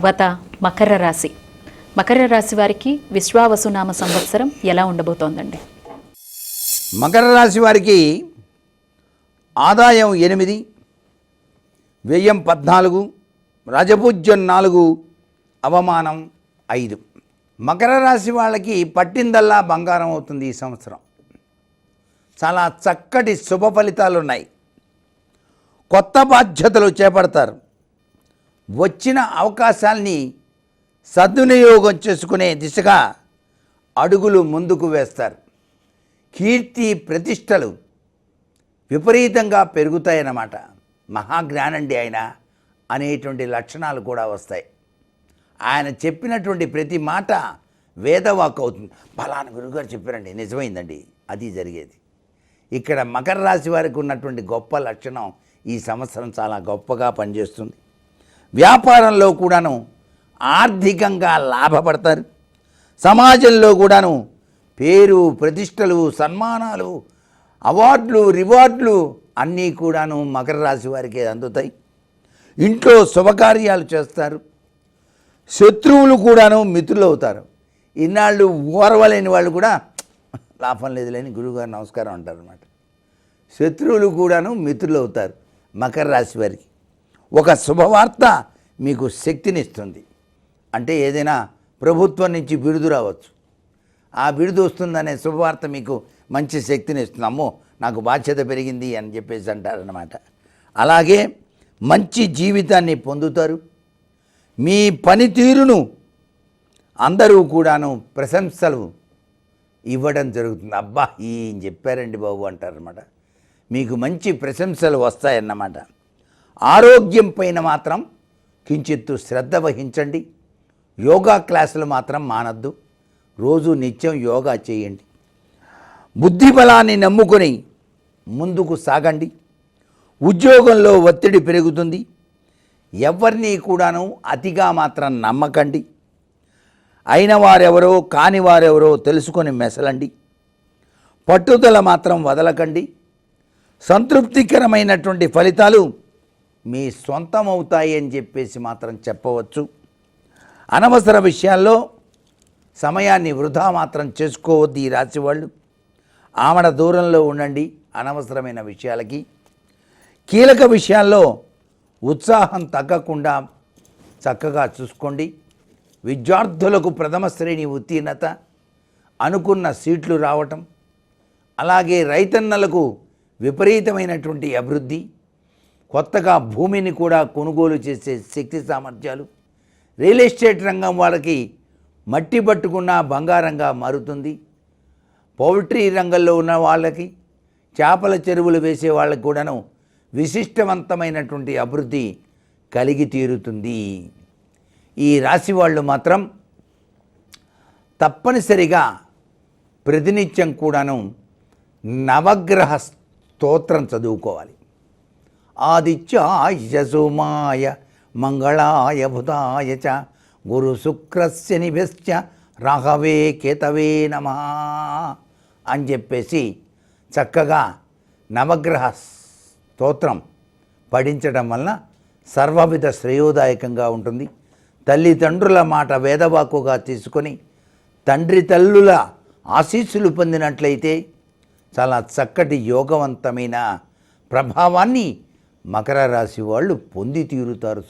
తర్వాత మకర రాశి. మకర రాశి వారికి విశ్వావసునామ సంవత్సరం ఎలా ఉండబోతోందండి? మకర రాశి వారికి ఆదాయం ఎనిమిది వ్యయం పద్నాలుగు రజపూజ్యం నాలుగు అవమానం ఐదు. మకర రాశి వాళ్ళకి పట్టిందల్లా బంగారం అవుతుంది ఈ సంవత్సరం. చాలా చక్కటి శుభ ఫలితాలు ఉన్నాయి కొత్త బాధ్యతలు చేపడతారు. వచ్చిన అవకాశాల్ని సద్వినియోగం చేసుకునే దిశగా అడుగులు ముందుకు వేస్తారు. కీర్తి ప్రతిష్టలు విపరీతంగా పెరుగుతాయన్నమాట. మహాజ్ఞానండి ఆయన అనేటువంటి లక్షణాలు కూడా వస్తాయి. ఆయన చెప్పినటువంటి ప్రతి మాట వేదవాక్ అవుతుంది. ఫలానా గురుగారు చెప్పారండి నిజమైందండి అది జరిగేది. ఇక్కడ మకర రాశి వారికి ఉన్నటువంటి గొప్ప లక్షణం ఈ సంవత్సరం చాలా గొప్పగా పనిచేస్తుంది. వ్యాపారంలో కూడాను ఆర్థికంగా లాభపడతారు. సమాజంలో కూడాను పేరు ప్రతిష్టలు సన్మానాలు అవార్డులు రివార్డులు అన్నీ కూడాను మకర రాశి వారికి అందుతాయి. ఇంట్లో శుభకార్యాలు చేస్తారు. శత్రువులు కూడాను మిత్రులు అవుతారు ఇన్నాళ్ళు ఓర్వలేని వాళ్ళు కూడా లాభం లేదులేని గురువుగారు నమస్కారం అంటారు అనమాట శత్రువులు కూడాను మిత్రులు అవుతారు మకర రాశి వారికి. ఒక శుభవార్త మీకు శక్తినిస్తుంది. అంటే ఏదైనా ప్రభుత్వం నుంచి బిరుదు రావచ్చు. ఆ బిరుదు వస్తుందనే శుభవార్త మీకు మంచి శక్తిని ఇస్తుంది అమ్మో నాకు బాధ్యత పెరిగింది అని చెప్పేసి అంటారనమాట అలాగే మంచి జీవితాన్ని పొందుతారు. మీ పనితీరును అందరూ కూడాను ప్రశంసలు ఇవ్వడం జరుగుతుంది. అబ్బా ఏం చెప్పారండి బాబు అంటారనమాట మీకు మంచి ప్రశంసలు వస్తాయన్నమాట. ఆరోగ్యం పైన మాత్రం కించిత్తు శ్రద్ధ వహించండి. యోగా క్లాసులు మాత్రం మానద్దు. రోజు నిత్యం యోగా చేయండి. బుద్ధి బలాన్ని నమ్ముకొని ముందుకు సాగండి. ఉద్యోగంలో ఒత్తిడి పెరుగుతుంది. ఎవరిని కూడాను అతిగా మాత్రం నమ్మకండి. అయిన వారెవరో కాని వారెవరో తెలుసుకొని మెసలండి. పట్టుదల మాత్రం వదలకండి. సంతృప్తికరమైనటువంటి ఫలితాలు మీ సొంతం అవుతాయి అని చెప్పేసి మాత్రం చెప్పవచ్చు. అనవసర విషయాల్లో సమయాన్ని వృధా మాత్రం చేసుకోవద్దు ఈ రాశి వాళ్ళు. ఆమడ దూరంలో ఉండండి అనవసరమైన విషయాలకి. కీలక విషయాల్లో ఉత్సాహం తగ్గకుండా చక్కగా చూసుకోండి. విద్యార్థులకు ప్రథమ శ్రేణి ఉత్తీర్ణత అనుకున్న సీట్లు రావటం అలాగే రైతన్నలకు విపరీతమైనటువంటి అభివృద్ధి కొత్తగా భూమిని కూడా కొనుగోలు చేసే శక్తి సామర్థ్యాలు రియల్ ఎస్టేట్ రంగం వాళ్ళకి మట్టి పట్టుకున్న బంగారంగా మారుతుంది. పౌల్ట్రీ రంగంలో ఉన్న వాళ్ళకి చేపల చెరువులు వేసే వాళ్ళకి కూడాను విశిష్టవంతమైనటువంటి అభివృద్ధి కలిగి తీరుతుంది. ఈ రాశి వాళ్ళు మాత్రం తప్పనిసరిగా ప్రతినిత్యం కూడాను నవగ్రహ స్తోత్రం చదువుకోవాలి. ఆదిత్యాయ సుమాయ మంగళాయ బుధాయ చ గురు శుక్రస్య రాఘవే కేతవే నమ అని చెప్పేసి చక్కగా నవగ్రహ స్తోత్రం పఠించడం వలన సర్వవిధ శ్రేయోదాయకంగా ఉంటుంది. తల్లిదండ్రుల మాట వేదవాకుగా తీసుకొని తండ్రి తల్లుల ఆశీస్సులు పొందినట్లయితే చాలా చక్కటి యోగవంతమైన ప్రభావాన్ని మకర రాశి వాళ్ళు పొంది తీరుతారు